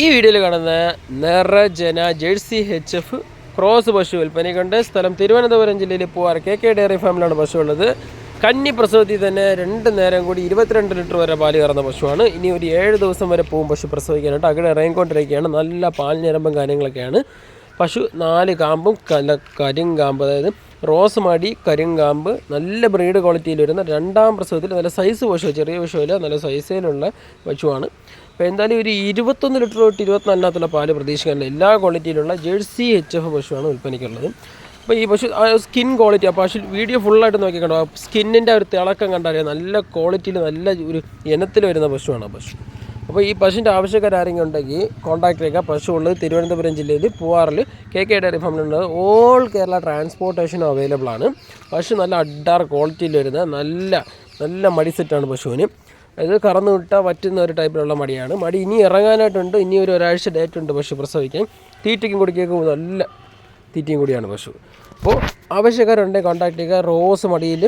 ഈ വീഡിയോയിൽ കാണുന്ന നിറജന ജേഴ്സി എച്ച് എഫ് ക്രോസ് പശു വിൽപ്പനയ്ക്കുണ്ട് സ്ഥലം തിരുവനന്തപുരം ജില്ലയിൽ പൂവാർ കെ കെ ഡയറി ഫാമിലാണ് പശു ഉള്ളത്. കന്നി പ്രസവത്തിൽ തന്നെ രണ്ട് നേരം കൂടി ഇരുപത്തിരണ്ട് ലിറ്റർ വരെ പാൽ കയറുന്ന പശുവാണ്. ഇനി ഒരു ഏഴ് ദിവസം വരെ പോകും പശു പ്രസവിക്കാനായിട്ട് അകടെ ഇറങ്ങിക്കൊണ്ടിരിക്കുകയാണ്. നല്ല പാൽ ഞരമ്പും കാര്യങ്ങളൊക്കെയാണ്. പശു നാല് കാമ്പും കല കരിങ്കാമ്പ് അതായത് റോസ് മടി കരിങ്കാമ്പ് നല്ല ബ്രീഡ് ക്വാളിറ്റിയിൽ വരുന്ന രണ്ടാം പ്രസവത്തിൽ നല്ല സൈസ് പശു ചെറിയ പശുവല്ല നല്ല സൈസിലുള്ള പശുവാണ്. അപ്പോൾ എന്തായാലും ഒരു ഇരുപത്തൊന്ന് ലിറ്റർ തൊട്ട് ഇരുപത്തിനാലിനകത്തുള്ള പാൽ പ്രതീക്ഷിക്കാനുള്ള എല്ലാ ക്വാളിറ്റിയിലുള്ള ജേഴ്സി എച്ച് എഫ് പശുവാണ് വിൽപ്പനയ്ക്കുള്ളത്. അപ്പോൾ ഈ പശു സ്കിൻ ക്വാളിറ്റി ആ പശു വീഡിയോ ഫുള്ളായിട്ട് നോക്കി കണ്ടോ സ്കിന്നിന്റെ ഒരു തിളക്കം കണ്ടറിയാം. നല്ല ക്വാളിറ്റിയിൽ നല്ല ഒരു ഇനത്തിൽ വരുന്ന പശുവാണ് ആ പശു. അപ്പോൾ ഈ പശുവിന്റെ ആവശ്യക്കാരെങ്കിലും ഉണ്ടെങ്കിൽ കോൺടാക്ട് ചെയ്യുക. പശു ഉള്ളത് തിരുവനന്തപുരം ജില്ലയിൽ പൂവാറിൽ കെ കെ ഡയറി ഫാമിലുണ്ട് ഓൾ കേരള ട്രാൻസ്പോർട്ടേഷനും അവൈലബിൾ ആണ്. പശു നല്ല അഡാർ ക്വാളിറ്റിയിൽ വരുന്ന നല്ല നല്ല മടി സെറ്റാണ് പശുവിന്. ഇത് കറന്നു വിട്ടാൽ പറ്റുന്ന ഒരു ടൈപ്പിലുള്ള മടിയാണ്. മടി ഇനി ഇറങ്ങാനായിട്ടുണ്ട്. ഇനി ഒരു ഒരാഴ്ച ഡേറ്റ് ഉണ്ട് പശു പ്രസവിക്കാൻ. തീറ്റയ്ക്കും കുടിക്കൊക്കെ നല്ല തീറ്റയും കൂടിയാണ് പശു. അപ്പോൾ ആവശ്യക്കാരുണ്ടെങ്കിൽ കോൺടാക്ട് ചെയ്യുക. റോസ് മടിയിൽ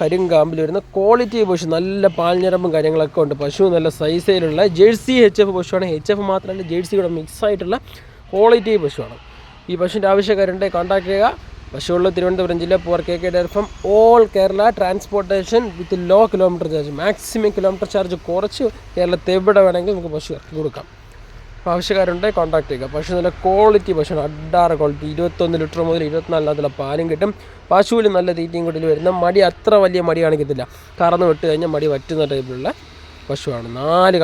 കരിങ്കാമ്പിൽ വരുന്ന ക്വാളിറ്റി പശു. നല്ല പാൽഞ്ഞരമ്പും കാര്യങ്ങളൊക്കെ ഉണ്ട്. പശു നല്ല സൈസിലുള്ള ജേഴ്സി എച്ച് എഫ് പശുവാണ്. എച്ച് എഫ് മാത്രമല്ല ജേഴ്സി കൂടെ മിക്സ് ആയിട്ടുള്ള ക്വാളിറ്റി പശുവാണ്. ഈ പശുവിന്റെ ആവശ്യക്കാരുണ്ടെങ്കിൽ കോൺടാക്ട് ചെയ്യുക. പശുവുള്ള തിരുവനന്തപുരം ജില്ല പൂർ K K dairy from all Kerala transportation with low kilometre charge maximum kilometre charge കുറച്ച് കേരളത്തെവിടെ വേണമെങ്കിൽ നമുക്ക് പശു ഇറക്കി കൊടുക്കാം. ആവശ്യക്കാരുണ്ടെങ്കിൽ കോൺടാക്ട് ചെയ്യുക. പശു നല്ല ക്വാളിറ്റി പശുവാണ് അഡാറ് ക്വാളിറ്റി ഇരുപത്തൊന്ന് ലിറ്റർ മുതൽ ഇരുപത്തിനാലിനകത്തുള്ള പാലും കിട്ടും. പശുവിൽ നല്ല തീറ്റയും കൂട്ടിൽ വരുന്ന മടി അത്ര വലിയ മടി കാണിക്കത്തില്ല. കറന്ന് വിട്ട് കഴിഞ്ഞാൽ മടി വറ്റുന്ന ടൈപ്പിലുള്ള പശുവാണ്. നാല്